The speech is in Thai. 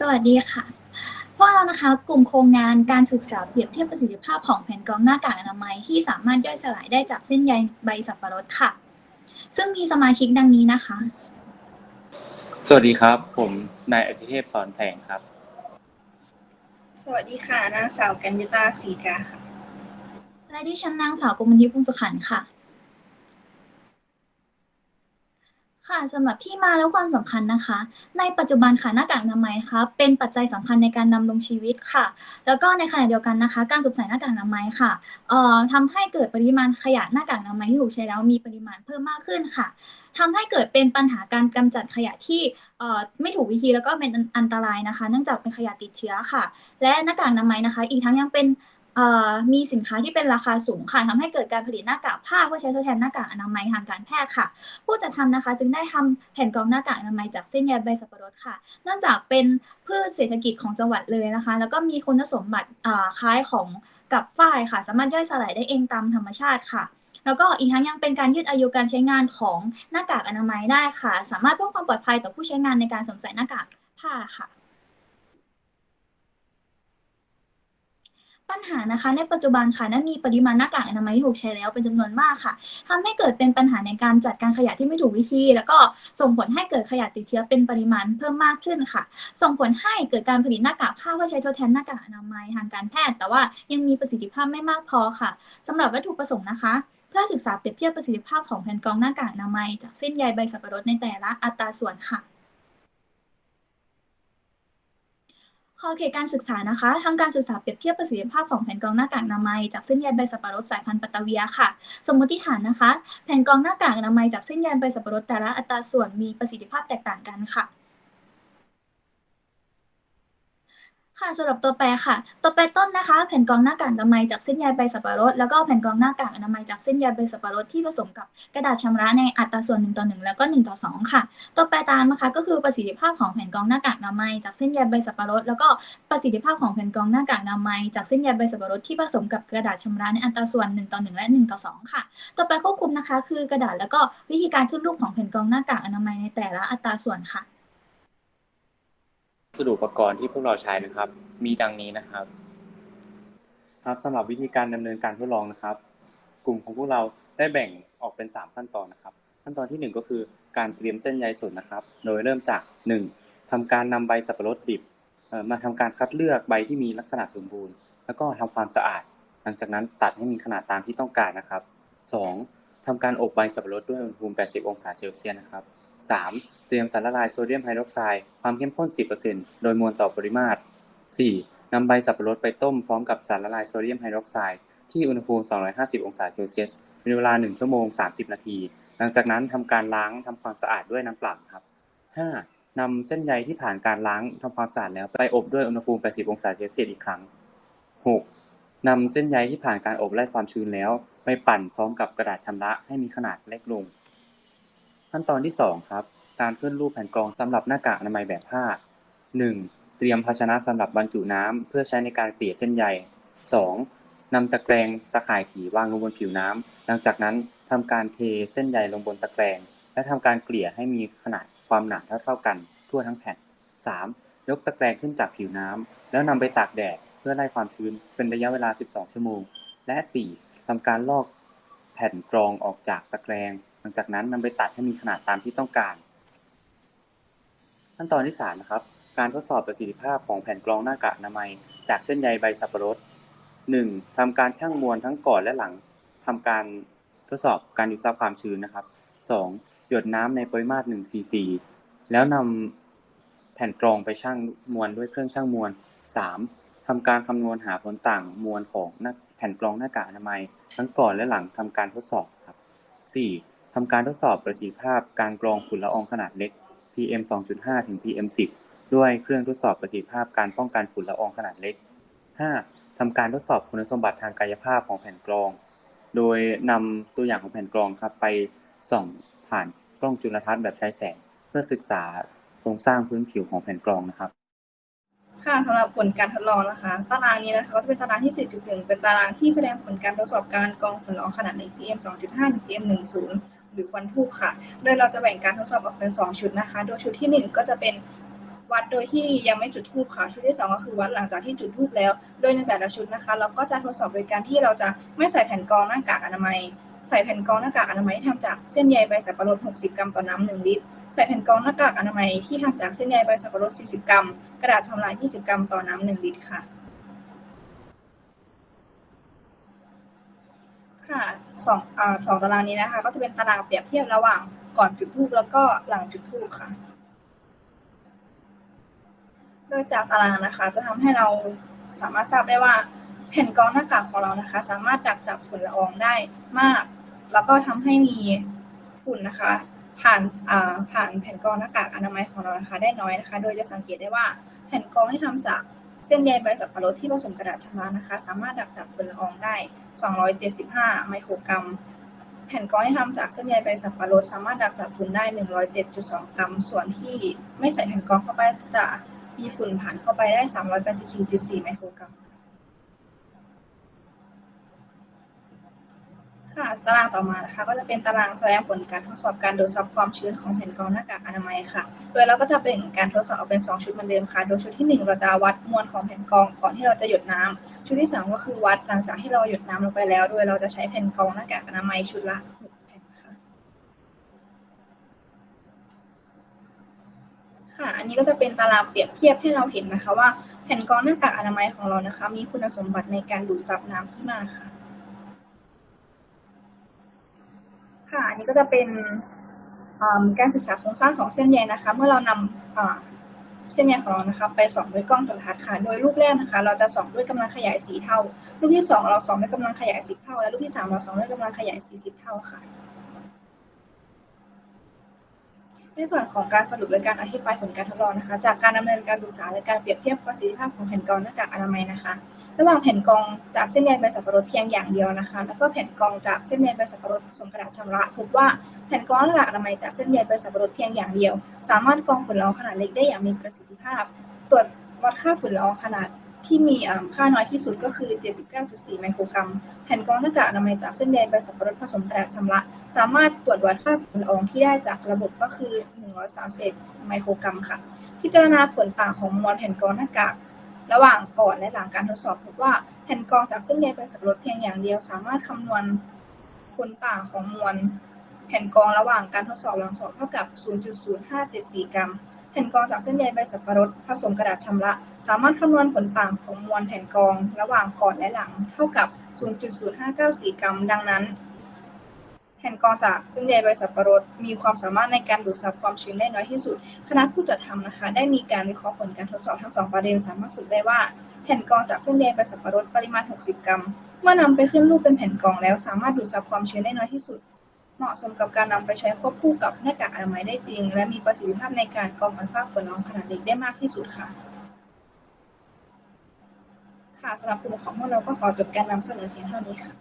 สวัสดีค่ะ พวกเรานะคะกลุ่มโครงงานการศึกษาเปรียบเทียบประสิทธิภาพของแผ่นกรองหน้ากากอนามัยที่สามารถย่อยสลายได้จากเส้นใยใบสับปะรดค่ะ ซึ่งมีสมาชิกดังนี้นะคะ สวัสดีครับ ผมนายอธิเทพสอนแผงครับ สวัสดีค่ะ นางสาวกัญญาตาศรีกาค่ะ และดิฉันนางสาวกมลทิพย์พุงสุขันธ์ค่ะ ค่ะสำหรับที่มาและความสำคัญนะคะ ในปัจจุบันค่ะหน้ากากอนามัยค่ะเป็นปัจจัยสำคัญในการดำรงชีวิตค่ะ แล้วก็ในขณะเดียวกันนะคะ การสวมใส่หน้ากากอนามัยค่ะเอ่อทำให้เกิดปริมาณขยะหน้ากากอนามัยที่ถูกใช้แล้วมีปริมาณเพิ่มมากขึ้นค่ะทำให้เกิดเป็นปัญหาการกำจัดขยะที่เอ่อไม่ถูกวิธีแล้วก็เป็นอันตรายนะคะ เนื่องจากเป็นขยะติดเชื้อค่ะ และหน้ากากอนามัยนะคะ อีกทั้งยังเป็น มีสินค้าที่เป็นราคาสูงค่ะทำให้เกิดการผลิตหน้ากากผ้าเพื่อใช้ทดแทนหน้ากากอนามัยทางการแพทย์ค่ะ ผู้จัดทำนะคะ จึงได้ทำแผ่นกรองหน้ากากอนามัยจากเส้นใยใบสับปะรดค่ะเนื่องจากเป็นพืชเศรษฐกิจของจังหวัดเลยนะคะ แล้วก็มีคุณสมบัติคล้ายของกับฝ้ายค่ะ สามารถย่อยสลายได้เองตามธรรมชาติค่ะแล้วก็อีกทั้งยังเป็นการยืดอายุการใช้งานของหน้ากากอนามัยได้ค่ะ สามารถเพิ่มความปลอดภัยต่อผู้ใช้งานในการสวมใส่หน้ากากผ้าค่ะ ปัญ หานะคะ ในปัจจุบันค่ะนั้นมีปริมาณหน้ากากอนามัยที่ถูกใช้แล้วเป็นจำนวนมากค่ะทำให้เกิดเป็นปัญหาในการจัดการขยะที่ไม่ถูกวิธี แล้วก็ส่งผลให้เกิดขยะติดเชื้อเป็นปริมาณเพิ่มมากขึ้นค่ะ ส่งผลให้เกิดการผลิตหน้ากากผ้าเพื่อใช้ทดแทนหน้ากากอนามัยทางการแพทย์ แต่ว่ายังมีประสิทธิภาพไม่มากพอค่ะสำหรับวัตถุประสงค์นะคะเพื่อศึกษาเปรียบเทียบประสิทธิภาพของแผ่นกรองหน้ากากอนามัย จากเส้นใยใบสับปะรดในแต่ละอัตราส่วนค่ะ ขอบเขตการศึกษานะคะทำการศึกษาเปรียบเทียบประสิทธิภาพของแผ่นกรองหน้ากากอนามัยจากเส้นใยใบสับปะรดสายพันธุ์ปัตตาเวียค่ะ สมมติฐานนะคะ แผ่นกรองหน้ากากอนามัยจากเส้นใยใบสับปะรดแต่ละอัตราส่วนมีประสิทธิภาพแตกต่างกันค่ะ ค่ะสำหรับตัวแปรค่ะ ตัวแปรต้นนะคะ แผ่นกรองหน้ากากอนามัยจากเส้นใยใบสับปะรดแล้วก็แผ่นกรองหน้ากากอนามัยจากเส้นใยใบสับปะรดที่ผสมกับกระดาษชำระในอัตราส่วน1ต่อ1แล้วก็1ต่อ2ค่ะ ตัวแปรตามนะคะก็คือประสิทธิภาพของแผ่นกรองหน้ากากอนามัยจากเส้นใยใบสับปะรดแล้วก็ประสิทธิภาพของแผ่นกรองหน้ากากอนามัยจากเส้นใยใบสับปะรดที่ผสมกับกระดาษชำระในอัตราส่วน1ต่อ1และ1ต่อ2ค่ะ ตัวแปรควบคุมนะคะ คือกระดาษแล้วก็วิธีการขึ้นรูปของแผ่นกรองหน้ากากอนามัยในแต่ละอัตราส่วนค่ะ สดุอุปกรณ์ที่พวกเราใช้นะครับ มีดังนี้นะครับ ครับสำหรับวิธีการดำเนินการทดลองนะครับ กลุ่มของพวกเราได้แบ่งออกเป็น 3 ขั้นตอนนะครับ ขั้นตอนทีหนึ่1 ก็คือการเตรียมเส้นใยสดนะครับ โดยเริ่มจาก 1. ทำการนำใบสับปะรดดิบมาทำการคัดเลือกใบที่มีลักษณะสมบูรณ์ แล้วก็ทำความสะอาด หลังจากนั้นตัดให้มีขนาดตามที่ต้องการนะครับ 2. ทำการอบใบสับปะรดด้วยอุณหภูมิ 80 องศาเซลเซียสนะครับ 3. เตรียมสารละลายโซเดียมไฮดรอกไซด์ความเข้มข้น 10%โดยมวลต่อปริมาตร 4. นำใบสับปะรดไปต้มพร้อมกับสารละลายโซเดียมไฮดรอกไซด์ที่อุณหภูมิ 250 องศาเซลเซียสเป็นเวลา 1 ชั่วโมง 30 นาที หลังจากนั้นทำการล้างทำความสะอาดด้วยน้ำเปล่าครับ 5. นำเส้นใยที่ผ่านการล้างทำความสะอาดแล้วไปอบด้วยอุณหภูมิ 80 องศาเซลเซียสอีกครั้ง 6. นำเส้นใยที่ผ่านการอบไล่ความชื้นแล้ว ไปปั่นพร้อมกับกระดาษชำระให้มีขนาดเล็กลง ขั้นตอนที่ 2 ครับ การขึ้นรูปแผ่นกรองสำหรับหน้ากากอนามัยแบบผ้า 1. เตรียมภาชนะสำหรับบรรจุน้ำเพื่อใช้ในการเกลี่ยเส้นใย 2. นำตะแกรงตะข่ายถีวางลงบนผิวน้ำหลังจากนั้นทำการเทเส้นใยลงบนตะแกรง และทำการเกลี่ยให้มีขนาดความหนาเท่าๆกันทั่วทั้งแผ่น 3. ยกตะแกรงขึ้นจากผิวน้ำแล้วนำไปตากแดดเพื่อไล่ความชื้นเป็นระยะเวลา 12 ชั่วโมง และ 4. ทำการลอกแผ่นกรองออกจากตะแกรง หลังจากนั้นนำไปตัดให้มีขนาดตามที่ต้องการ ขั้นตอนที่3นะครับ การทดสอบประสิทธิภาพของแผ่นกรองหน้ากากอนามัย จากเส้นใยใบสับปะรด 1. ทำการชั่งมวลทั้งก่อนและหลังทำการทดสอบการดูดซับความชื้นนะครับ 2. หยดน้ำในปริมาตร1ซีซีแล้วนำแผ่นกรองไปชั่งมวลด้วยเครื่องชั่งมวล 3. ทำการคำนวณหาผลต่างมวลของ ผ่นกรองหน้ากากอนามัย ทั้งก่อนและหลังทำการทดสอบครับ 4. ทำการทดสอบประสิทธิภาพการกรองฝุ่นละอองขนาดเล็ก PM 2.5 ถึง PM 10 ด้วยเครื่องทดสอบประสิทธิภาพการป้องกันฝุ่นละอองขนาดเล็ก 5. ทำการทดสอบคุณสมบัติทางกายภาพของแผ่นกรอง โดยนำตัวอย่างของแผ่นกรองครับไปส่องผ่านกล้องจุลทรรศน์แบบใช้แสง เพื่อศึกษาโครงสร้างพื้นผิวของแผ่นกรองนะครับ ค่ะสำหรับผลการทดลองนะคะ ตารางนี้นะคะก็จะเป็นตารางที่ 4.1 เป็นตารางที่แสดงผลการทดสอบการกรองฝุ่นละอองขนาดเล็ก PM 2.5 ถึง PM 10 หรือควันทูบค่ะ โดยเราจะแบ่งการทดสอบออกเป็น 2 ชุดนะคะ โดยชุดที่ 1 ก็จะเป็นวัดโดยที่ยังไม่จุดธูปค่ะ ชุดที่สองก็คือวัดหลังจากที่จุดธูปแล้ว โดยในแต่ละชุดนะคะ เราก็จะทดสอบโดยการที่เราจะไม่ใส่แผ่นกรองหน้ากากอนามัย ใส่แผ่นกรองหน้ากากอนามัยที่ทำจากเส้นใยใบสับปะรด 60 กรัมต่อน้ำ1ลิตร ใส่แผ่นกรองหน้ากากอนามัยที่ทำจากเส้นใยใบสับปะรด 40 กรัม กระดาษชำระ20 กรัมต่อน้ำ1ลิตรค่ะ ค่ะสองอ่าสองตารางนี้นะคะ ก็จะเป็นตารางเปรียบเทียบระหว่างก่อนจุดธูปแล้วก็หลังจุดธูปค่ะ โดยจากตารางนะคะ จะทำให้เราสามารถทราบได้ว่าแผ่นกรองหน้ากากของเรานะคะ สามารถดักจับฝุ่นละอองได้มาก แล้วก็ทำให้มีฝุ่นนะคะ ผ่านผ่านแผ่นกรองหน้ากากอนามัยของเรานะคะ ได้น้อยนะคะ โดยจะสังเกตได้ว่าแผ่นกรองที่ทำจากเส้นใยใบสับปะรดที่ผสมกระดาษชำระนะคะ สามารถดักจับฝุ่นละอองได้ 275 ไมโครกรัม แผ่นกรองที่ทำจากเส้นใยใบสับปะรดสามารถดักจับฝุ่นได้ 107.2 กรัม ส่วนที่ไม่ใส่แผ่นกรองเข้าไปจะมีฝุ่นผ่านเข้าไปได้ 384.4 ไมโครกรัม ค่ะตารางต่อมานะคะ ก็จะเป็นตารางแสดงผลการทดสอบการดูดซับความชื้นของแผ่นกรองหน้ากากอนามัยค่ะ โดยเราก็จะเป็นการทดสอบเป็น 2 ชุดเหมือนเดิมค่ะ โดยชุดที่ 1 เราจะวัดมวลของแผ่นกรองก่อนที่เราจะหยดน้ำชุดที่ 2 ก็คือวัดหลังจากที่เราหยดน้ำลงไปแล้ว โดยเราจะใช้แผ่นกรองหน้ากากอนามัยชุดละหกแผ่นค่ะ ค่ะ อันนี้ก็จะเป็นตารางเปรียบเทียบให้เราเห็นนะคะ ว่าแผ่นกรองหน้ากากอนามัยของเรานะคะ มีคุณสมบัติในการดูดซับน้ำที่มากค่ะ ค่ะ อันนี้ก็จะเป็นการศึกษาโครงสร้างของเส้นใยนะคะ เมื่อเรานำอ่าเส้นใยของเรานะคะ ไปส่องด้วยกล้องโทรทัศน์ค่ะ โดยรูปแรกนะคะ เราจะส่องด้วยกำลังขยายสีเท่า รูปที่สองเราส่องด้วยกำลังขยายสิบเท่า และรูปที่สามเราส่องด้วยกำลังขยายสี่สิบเท่าค่ะ ในส่วนของการสรุปและการอธิบายผลการทดลองนะคะ จากการดำเนินการศึกษาและการเปรียบเทียบประสิทธิภาพของแผ่นกรองหน้ากากอนามัยนะคะ ระหว่างแผ่นกองจากเส้นใยใบสับปะรดเพียงอย่างเดียวนะคะ แล้วก็แผ่นกองจากเส้นใยใบสับปะรดผสมกระดาษชำระพบว่าแผ่นกองหน้ากากอนามัยจากเส้นใยใบสับปะรดเพียงอย่างเดียว สามารถกองฝุ่นละอองขนาดเล็กได้อย่างมีประสิทธิภาพ ตรวจวัดค่าฝุ่นละอองขนาดที่มีค่าน้อยที่สุดก็คือ 79.4 ไมโครกรัม แผ่นกรองหน้ากากอนามัยจากเส้นใยใบสับปะรดผสมกระดาษชำระ สามารถตรวจวัดค่าฝุ่นละอองที่ได้จากระบบก็คือ 131 ไมโครกรัมค่ะ พิจารณาผลต่างของมวลแผ่นกรองหน้ากาก ระหว่างก่อนและหลังการทดสอบพบว่าแผ่นกรองจากเส้นใยใบสับรดเพียงอย่างเดียว สามารถคำนวณผลต่างของมวลแผ่นกรองระหว่างการทดสอบหลังสอบเท่ากับ 0.0574 กรัม แผ่นกรองจากเส้นใยใบสับปะรดผสมกระดาษชำระ สามารถคำนวณผลต่างของมวลแผ่นกรอง ระหว่างก่อนและหลังเท่ากับ 0.0594 กรัม ดังนั้น ผ่นกรองจากเส้นใยใบสับปะรดมีความสามารถในการดูดซับความชื้นได้น้อยที่สุด คณะผู้จัดทำนะคะ ได้มีการวิเคราะห์ผลการทดสอบทั้งสองประเด็นสามารถสรุปได้ว่า แผ่นกรองจากเส้นใยใบสับปะรดปริมาณ 60 กรัม เมื่อนำไปขึ้นรูปเป็นแผ่นกรองแล้วสามารถดูดซับความชื้นได้น้อยที่สุด เหมาะสมกับการนำไปใช้ควบคู่กับหน้ากากอนามัยได้จริง และมีประสิทธิภาพในการกรองอัลฟาฝุ่นละอองขนาดเล็กได้มากที่สุดค่ะค่ะสำหรับกลุ่มของพวกเราก็ขอจบการนำเสนอเพียงเท่านี้ค่ะ